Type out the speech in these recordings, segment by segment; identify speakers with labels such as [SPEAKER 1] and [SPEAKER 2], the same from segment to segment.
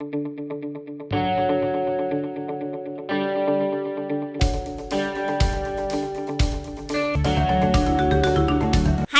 [SPEAKER 1] Hi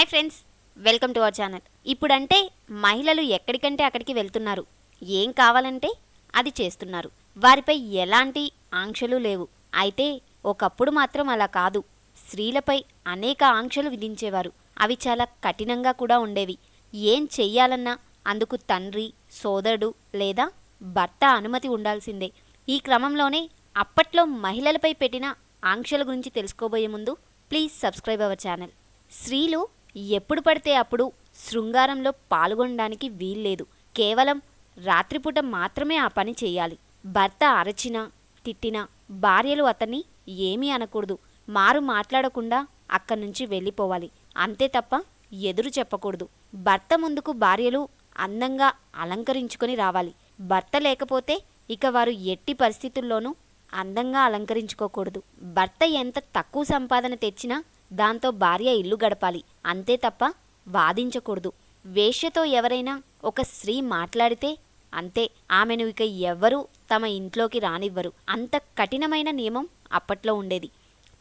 [SPEAKER 1] friends welcome to our channel. ఇప్పుడంటే మహిళలు ఎక్కడికంటే అక్కడికి వెళ్తున్నారు. ఏం కావాలంటే అది చేస్తున్నారు. వారిపై ఎలాంటి ఆంక్షలు లేవు. అయితే ఒకప్పుడు మాత్రం అలా కాదు. స్త్రీలపై అనేక ఆంక్షలు విధించేవారు. అవి చాలా కఠినంగా కూడా ఉండేవి. ఏం చెయ్యాలన్నా అందుకు తండ్రి సోదరుడు లేదా భర్త అనుమతి ఉండాల్సిందే. ఈ క్రమంలోనే అప్పట్లో మహిళలపై పెట్టిన ఆంక్షల గురించి తెలుసుకోబోయే ముందు ప్లీజ్ సబ్స్క్రైబ్ అవర్ ఛానల్. స్త్రీలు ఎప్పుడు పడితే అప్పుడు శృంగారంలో పాల్గొనడానికి వీల్లేదు. కేవలం రాత్రిపూట మాత్రమే ఆ పని చేయాలి. భర్త అరచినా తిట్టినా భార్యలు అతన్ని ఏమీ అనకూడదు. మారు మాట్లాడకుండా అక్కడి నుంచి వెళ్ళిపోవాలి. అంతే తప్ప ఎదురు చెప్పకూడదు. భర్త ముందుకు భార్యలు అందంగా అలంకరించుకొని రావాలి. భర్త లేకపోతే ఇక వారు ఎట్టి పరిస్థితుల్లోనూ అందంగా అలంకరించుకోకూడదు. భర్త ఎంత తక్కువ సంపాదన తెచ్చినా దాంతో భార్య ఇల్లు గడపాలి. అంతే తప్ప వాదించకూడదు. వేష్యతో ఎవరైనా ఒక స్త్రీ మాట్లాడితే అంతే. ఆమెను ఇక ఎవ్వరూ తమ ఇంట్లోకి రానివ్వరు. అంత కఠినమైన నియమం అప్పట్లో ఉండేది.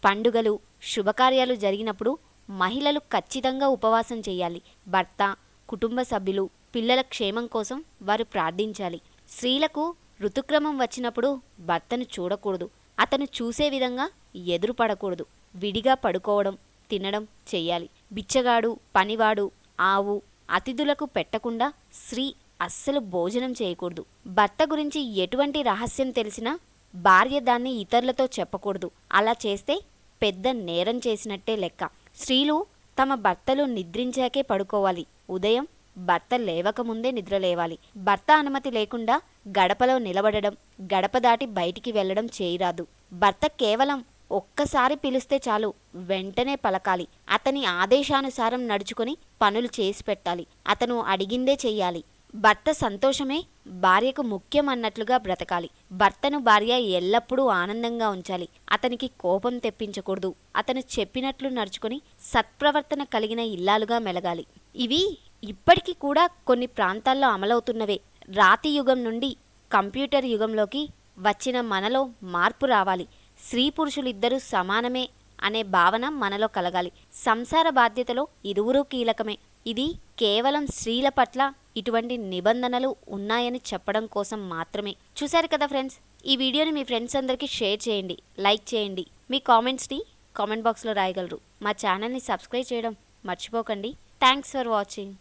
[SPEAKER 1] పండుగలు శుభకార్యాలు జరిగినప్పుడు మహిళలు ఖచ్చితంగా ఉపవాసం చేయాలి. భర్త కుటుంబ సభ్యులు పిల్లల క్షేమం కోసం వారు ప్రార్థించాలి. స్త్రీలకు ఋతుక్రమం వచ్చినప్పుడు భర్తను చూడకూడదు. అతను చూసే విధంగా ఎదురుపడకూడదు. విడిగా పడుకోవడం తినడం చేయాలి. బిచ్చగాడు పనివాడు ఆవు అతిథులకు పెట్టకుండా స్త్రీ అస్సలు భోజనం చేయకూడదు. భర్త గురించి ఎటువంటి రహస్యం తెలిసినా భార్య దాన్ని ఇతరులతో చెప్పకూడదు. అలా చేస్తే పెద్ద నేరం చేసినట్టే లెక్క. స్త్రీలు తమ భర్తలు నిద్రించాకే పడుకోవాలి. ఉదయం భర్త లేవకముందే నిద్ర లేవాలి. భర్త అనుమతి లేకుండా గడపలో నిలబడడం గడప దాటి బయటికి వెళ్ళడం చేయరాదు. భర్త కేవలం ఒక్కసారి పిలిస్తే చాలు వెంటనే పలకాలి. అతని ఆదేశానుసారం నడుచుకొని పనులు చేసి పెట్టాలి. అతను అడిగిందే చెయ్యాలి. భర్త సంతోషమే భార్యకు ముఖ్యం అన్నట్లుగా బ్రతకాలి. భర్తను భార్య ఎల్లప్పుడూ ఆనందంగా ఉంచాలి. అతనికి కోపం తెప్పించకూడదు. అతను చెప్పినట్లు నడుచుకొని సత్ప్రవర్తన కలిగిన ఇల్లాలుగా మెలగాలి. ఇవి ఇప్పటికీ కూడా కొన్ని ప్రాంతాల్లో అమలవుతున్నవే. రాతి యుగం నుండి కంప్యూటర్ యుగంలోకి వచ్చిన మనలో మార్పు రావాలి. స్త్రీ పురుషులిద్దరూ సమానమే అనే భావన మనలో కలగాలి. సంసార బాధ్యతలో ఇరువురూ కీలకమే. ఇది కేవలం స్త్రీల పట్ల ఇటువంటి నిబంధనలు ఉన్నాయని చెప్పడం కోసం మాత్రమే. చూశారు కదా ఫ్రెండ్స్? ఈ వీడియోని మీ ఫ్రెండ్స్ అందరికీ షేర్ చేయండి. లైక్ చేయండి. మీ కామెంట్స్ని కామెంట్ బాక్స్లో రాయగలరు. మా ఛానల్ని సబ్స్క్రైబ్ చేయడం మర్చిపోకండి. Thanks for watching.